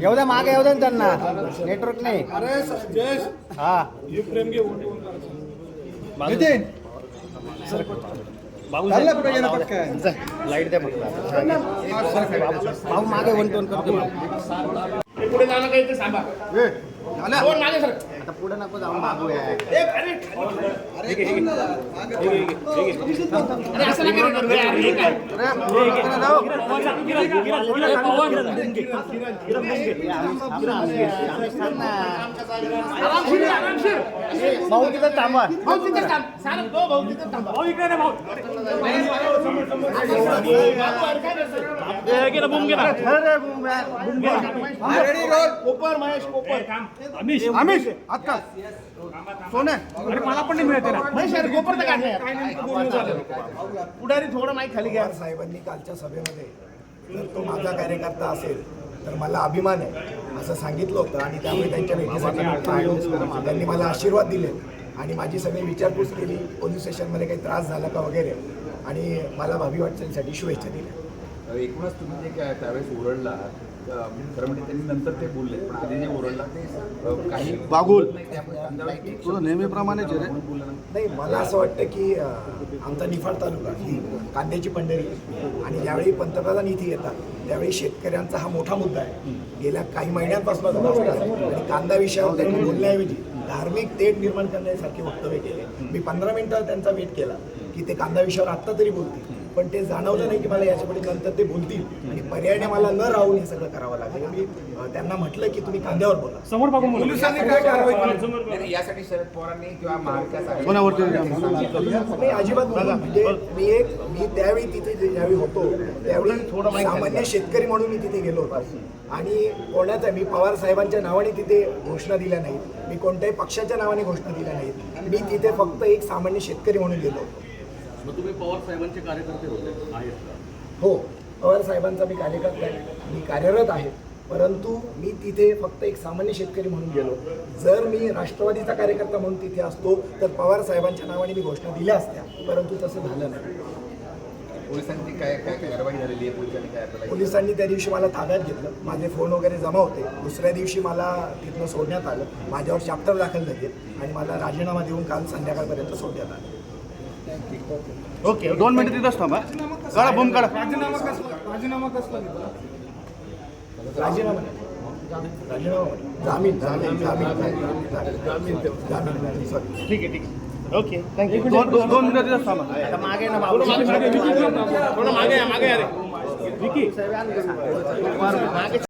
दे द्या मागे येऊ द्या ना त्यांना. नेटवर्क नाही. अरे जयेश हा. पटकन. लाइट द्या भाऊ मागे वन टोन करतो. पुढे जाणं काही ते सांगा. दोन मागे सर. आता पुढे नको जाऊन मागू आहे अरे असं नका रे करू यार, हे काय? आरामशीर आरामशीर भाऊ तिथं थांबा भाऊ दो भाऊ कोपर महेश कोपर. अमिश आता सोने. मला पण नाही मिळते ना. महेश कोपर तर काढलं पुढारी थोडं माईक खाली घ्या. साहेबांनी कालच्या सभेमध्ये जर तो माझा कार्यकर्ता असेल तर मला अभिमान आहे. असं सांगितलं होतं आणि त्यामुळे त्यांच्या भेटीसाठी. त्यांनी मला आशीर्वाद दिले आणि माझी सगळी विचारपूस केली. पोलीस स्टेशनमध्ये काही त्रास झाला का वगैरे. आणि मला भावी वाटचालीसाठी शुभेच्छा दिल्या. एकूणच तुम्ही जे काय त्यावेळेस ओरडला खरं म्हणजे त्यांनी नंतर ते बोलले पण आधी जे ओरडला ते काही बागुल. तुझं नेहमीप्रमाणेच रे. नाही मला असं वाटतं की आमचा निफाड तालुका ही कांद्याची पंढरी. आणि ज्यावेळी पंतप्रधान इथे येतात त्यावेळी शेतकऱ्यांचा हा मोठा मुद्दा आहे गेल्या काही महिन्यांपासून आणि कांदा विषयावर त्यांनी बोलण्याऐवजी धार्मिक तेढ निर्माण करण्यासारखे वक्तव्य केले मी पंधरा मिनिटं त्यांचा वेट केला की ते कांदा विषयावर आत्ता तरी बोलतील पण ते जाणवलं नाही की मला याच्यापुढे नंतर ते बोलतील. आणि पर्यायाने मला न राहून हे सगळं करावं लागेल. मी अं, त्यांना म्हटलं की तुम्ही कांद्यावर बोला. पोलिसांनी काय कारवाई केली? यासाठी शरद पवारांनी किंवा महाविकास नाही अजिबात. म्हणजे मी एक मी त्यावेळी तिथे ज्यावेळी होतो त्यावेळी सामान्य शेतकरी म्हणून मी तिथे गेलो होतो. आणि कोणाचा मी पवार साहेबांच्या नावाने तिथे घोषणा दिल्या नाहीत. मी कोणत्याही पक्षाच्या नावाने घोषणा दिल्या नाहीत. मी तिथे फक्त एक सामान्य शेतकरी म्हणून गेलो होतो. मग तुम्ही पवार साहेबांचे कार्यकर्ते होते आहेत का? हो पवार साहेबांचा मी कार्यकर्ता आहे मी कार्यरत आहे परंतु मी तिथे फक्त एक सामान्य शेतकरी म्हणून गेलो. जर मी राष्ट्रवादीचा कार्यकर्ता म्हणून तिथे असतो तर पवार साहेबांच्या नावाने मी घोषणा दिल्या असत्या परंतु तसं झालं नाही. पोलिसांची काय काय कारवाई झालेली आहे? पोलिसांनी काय आपल्याला पोलिसांनी त्या दिवशी मला ताब्यात घेतलं. माझे फोन वगैरे जमा होते. दुसऱ्या दिवशी मला तिथनं सोडण्यात आलं. माझ्यावर चाप्टर दाखल झाले आणि मला राजीनामा देऊन काल संध्याकाळपर्यंत सोडण्यात आलं. ओके दोन मिनिटं तिथंच थांबा. काढा बूम काढा. राजीनामा राजीनामा राजीनामा राजीनामा जामीन जामीन जामीन जामीन जामीन सॉरी ठीक आहे ठीक आहे. ओके थँक्यू दोन दोन दोन मिनिटं तिथंच थांबा. मागे ना मागे मागे